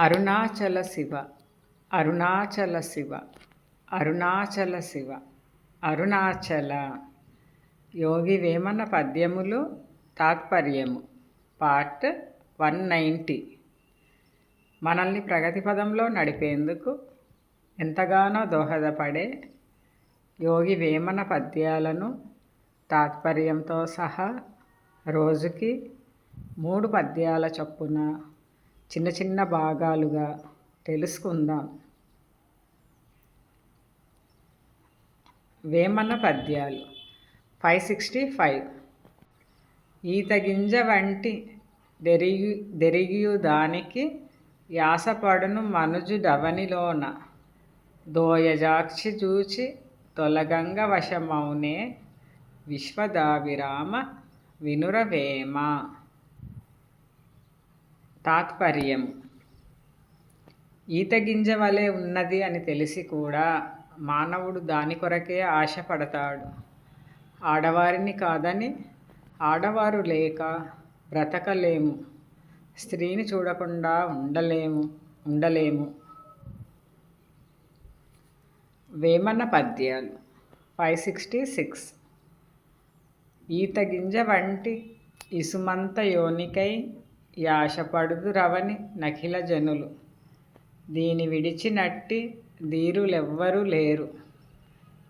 అరుణాచల శివ అరుణాచల శివ అరుణాచల శివ అరుణాచల. యోగి వేమన పద్యములు తాత్పర్యము part one ninety. మనల్ని ప్రగతి పదంలో నడిపేందుకు ఎంతగానో దోహదపడే యోగి వేమన పద్యాలను తాత్పర్యంతో సహా రోజుకి మూడు పద్యాల చొప్పున చిన్న చిన్న భాగాలుగా తెలుసుకుందాం. వేమన పద్యాలు ఫైవ్ సిక్స్టీ ఫైవ్. ఈత గింజ వంటి దెరిగి దెరిగియు దానికి యాసపడును మనుజుడవనిలోన దోయజాక్షి చూచి తొలగంగ వశమౌనే విశ్వదావిరామ వినురవేమ. తాత్పర్యం ఈత గింజ వలె ఉన్నది అని తెలిసి కూడా మానవుడు దాని కొరకే ఆశపడతాడు. ఆడవారిని కాదని ఆడవారు లేక బ్రతకలేము. స్త్రీని చూడకుండా ఉండలేము ఉండలేము. వేమన పద్యాలు ఫైవ్ సిక్స్టీ సిక్స్. ఈత గింజ వంటి ఇసుమంత యోనికై యాశపడుదు రవని నఖిల జనులు. దీని విడిచినట్టి ధీరులెవ్వరూ లేరు.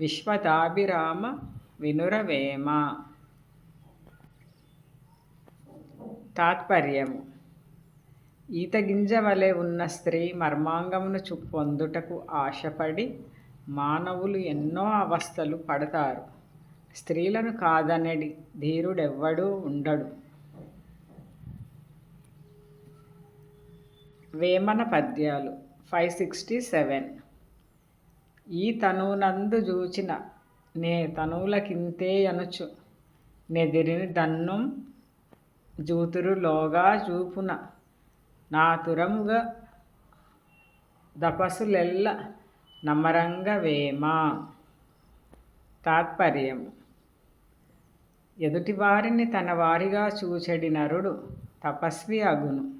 విశ్వతాభిరామ వినురవేమ. తాత్పర్యము. ఈత గింజ వలె ఉన్న స్త్రీ మర్మాంగమును చు పొందుటకు ఆశపడి మానవులు ఎన్నో అవస్థలు పడతారు. స్త్రీలను కాదనడి ధీరుడెవ్వడూ ఉండడు. వేమన పద్యాలు ఫైవ్ సిక్స్టీ సెవెన్ ఈ తనువునందు చూచిన నే తనువులకింతే అనుచు నెదిరిని దన్నుం జూతురులోగా చూపున నాతురముగా దపసులెల్ల నమరంగ వేమ. తాత్పర్యం ఎదుటివారిని తన వారిగా చూచెడి నరుడు తపస్వి అగును.